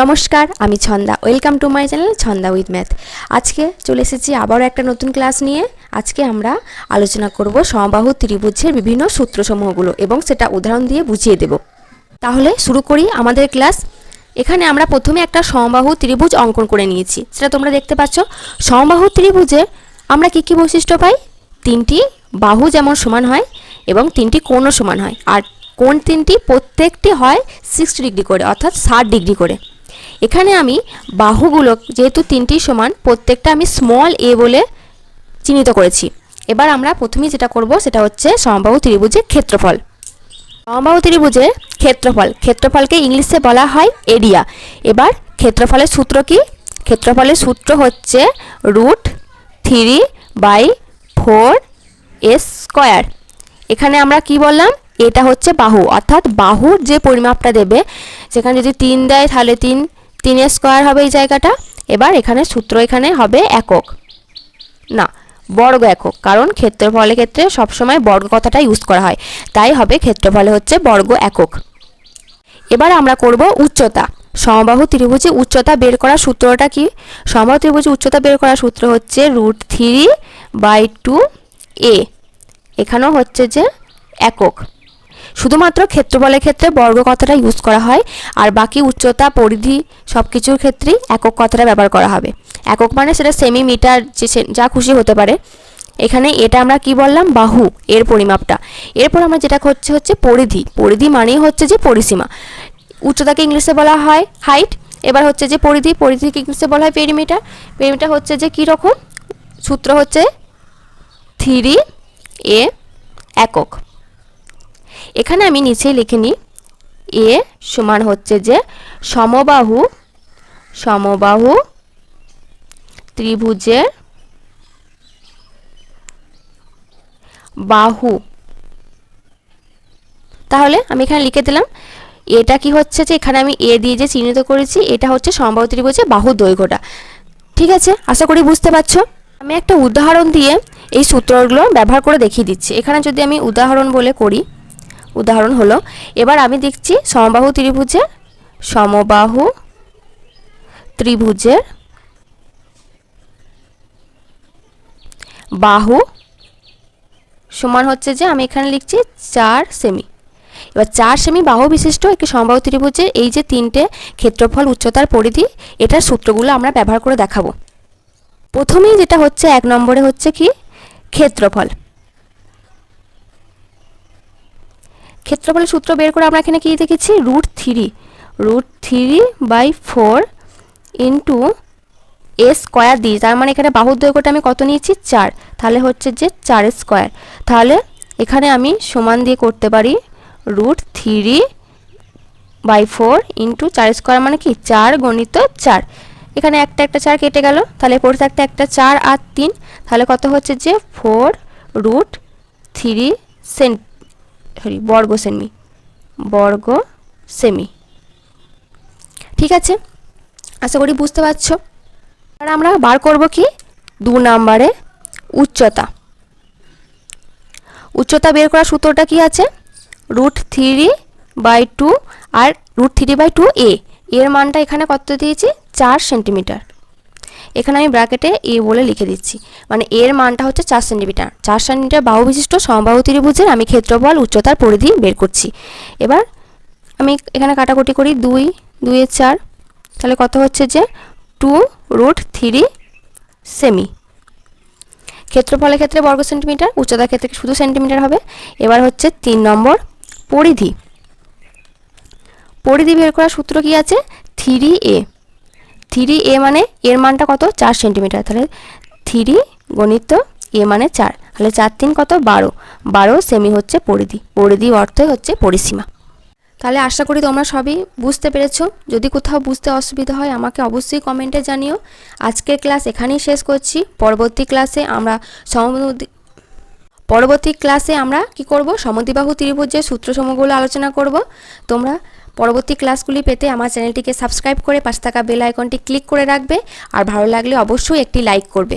নমস্কার, আমি Chhanda. Welcome to my channel Chhanda with math. আজকে চলে এসেছি আবারও একটা নতুন ক্লাস নিয়ে। আজকে আমরা আলোচনা করব সমবাহু ত্রিভুজের বিভিন্ন সূত্রসমূহগুলো এবং সেটা উদাহরণ দিয়ে বুঝিয়ে দেব। তাহলে শুরু করি আমাদের ক্লাস। এখানে আমরা প্রথমে একটা সমবাহু ত্রিভুজ অঙ্কন করে নিয়েছি। সেটা তোমরা দেখতে পাচ্ছ। সমবাহু ত্রিভুজে আমরা কী কী বৈশিষ্ট্য পাই? তিনটি বাহু যেমন সমান হয় এবং তিনটি কোণও সমান হয়। আর কোণ তিনটি প্রত্যেকটি হয় সিক্সটি ডিগ্রি করে, অর্থাৎ ষাট ডিগ্রি করে। এখানে আমি বাহুগুলো যেহেতু তিনটি সমান, প্রত্যেকটা আমি স্মল এ বলে চিহ্নিত করেছি। এবার আমরা প্রথমেই যেটা করব, সেটা হচ্ছে সমবাহু ত্রিভুজের ক্ষেত্রফল। সমবাহু ত্রিভুজের ক্ষেত্রফল, ক্ষেত্রফলকে ইংলিশে বলা হয় এরিয়া। এবার ক্ষেত্রফলের সূত্র কি? ক্ষেত্রফলের সূত্র হচ্ছে root three by four S square. এখানে আমরা কি বললাম? এটা হচ্ছে বাহু, অর্থাৎ বাহুর যে পরিমাপটা দেবে, সেখানে যদি তিন দেয় তাহলে তিন তিনের স্কোয়ার হবে এই জায়গাটা, এবার এখানে সূত্র এখানে হবে একক। না, বর্গ একক, কারণ ক্ষেত্রফলের ক্ষেত্রে সবসময় বর্গ কথাটা ইউজ করা হয়, তাই হবে ক্ষেত্রফলে হচ্ছে বর্গ একক। এবার আমরা করব উচ্চতা, সমবাহু ত্রিভুজে উচ্চতা বের করার সূত্রটা কি? সমবাহু ত্রিভুজে উচ্চতা বের করার সূত্র হচ্ছে root three by two A এখানেও হচ্ছে যে একক। শুধুমাত্র ক্ষেত্রফলের ক্ষেত্রে বর্গ কথাটা ইউজ করা হয়, আর বাকি উচ্চতা, পরিধি সব কিছুর ক্ষেত্রেই একক কথাটা ব্যবহার করা হবে। একক মানে সেটা সেমি মিটার যে যা খুশি হতে পারে। এখানে এটা আমরা কি বললাম? বাহু, এর পরিমাপটা। এরপর আমরা যেটা হচ্ছে হচ্ছে পরিধি। পরিধি মানেই হচ্ছে যে পরিসীমা। উচ্চতাকে ইংলিশে বলা হয় হাইট এবার হচ্ছে যে পরিধি। পরিধিকে ইংলিশে বলা হয় পেরিমিটার পেরিমিটার হচ্ছে যে কী রকম? সূত্র হচ্ছে থ্রি এ একক। এখানে আমি নিচে লিখে নিই। এ সমান হচ্ছে যে সমবাহু সমবাহু ত্রিভুজের বাহু। তাহলে আমি এখানে লিখে দিলাম, এটা কি হচ্ছে যে এখানে আমি এ দিয়ে যে চিহ্নিত করেছি, এটা হচ্ছে সমবাহু ত্রিভুজের বাহু দৈর্ঘ্যটা। ঠিক আছে? আশা করি বুঝতে পারছ? আমি একটা উদাহরণ দিয়ে এই সূত্রগুলো ব্যবহার করে দেখিয়ে দিচ্ছি। এখানে যদি আমি উদাহরণ বলে করি উদাহরণ হলো, এবার আমি দেখছি সমবাহু ত্রিভুজের সমবাহু ত্রিভুজের বাহু সমান হচ্ছে যে আমি এখানে লিখছি চার সেমি। এবার চার সেমি বাহু বিশিষ্ট একটি সমবাহু ত্রিভুজের এই যে তিনটে ক্ষেত্রফল উচ্চতার পরিধি, এটার সূত্রগুলো আমরা ব্যবহার করে দেখাবো। প্রথমেই যেটা হচ্ছে এক নম্বরে হচ্ছে কি? ক্ষেত্রফল। ক্ষেত্রফলের সূত্র বের করে আমরা এখানে কি দেখেছি? Root three root three by four into A square দিই তার মানে এখানে বাহুর দৈর্ঘ্যটা আমি কত নিয়েছি? চার। তাহলে হচ্ছে যে চার স্কোয়ার তাহলে এখানে আমি সমান দিয়ে করতে পারি root three by four into চার স্কোয়ার মানে কি? চার গণিত চার। এখানে একটা একটা চার কেটে গেল। তাহলে পড়ে থাকতে একটা চার আর তিন। তাহলে কত হচ্ছে যে? Four root three cent sorry, বর্গ সেমি। বর্গ সেমি। ঠিক আছে? আশা করি বুঝতে পারছ? আর আমরা বার করব কি? দু নম্বরে উচ্চতা। উচ্চতা বের করার সূত্রটা কি আছে? Root three by two R root three by two A. এর মানটা এখানে কত দিয়েছি? চার সেন্টিমিটার। এখানে আমি ব্র্যাকেটে এ বলে লিখে দিচ্ছি। মানে এর মানটা হচ্ছে চার সেন্টিমিটার চার সেন্টিমিটার বাহু বিশিষ্ট সমবাহু ত্রিভুজের আমি ক্ষেত্রফল, উচ্চতার পরিধি বের করছি। এবার আমি এখানে কাটাকুটি করি দুই দুইয়ের চার। তাহলে কত হচ্ছে যে টু রুট থ্রি সেমি ক্ষেত্রফলের ক্ষেত্রে বর্গ সেন্টিমিটার উচ্চতার ক্ষেত্রে শুধু সেন্টিমিটার হবে? এবার হচ্ছে তিন নম্বর পরিধি। পরিধি বের করার সূত্র কি আছে? থ্রি এ থ্রি এ মানে এর মানটা কত? চার সেন্টিমিটার। তাহলে থ্রি গণিত এ মানে চার। তাহলে চার তিন কত? বারো। বারো সেমি হচ্ছে পরিধি। পরিধি অর্থই হচ্ছে পরিসীমা। তাহলে আশা করি তোমরা সবই বুঝতে পেরেছ। যদি কোথাও বুঝতে অসুবিধা হয়, আমাকে অবশ্যই কমেন্টে জানিও। আজকের ক্লাস এখানেই শেষ করছি। পরবর্তী ক্লাসে আমরা সমদ্বি পরবর্তী ক্লাসে আমরা কি করব? সমদ্বিবাহু ত্রিভুজের সূত্রসমূহগুলো আলোচনা করব। তোমরা পরবর্তী ক্লাসগুলি পেতে আমার চ্যানেলটিকে সাবস্ক্রাইব করে পাশে থাকা বেল আইকনটি ক্লিক করে রাখবে, আর ভালো লাগলে অবশ্যই একটি লাইক করবে।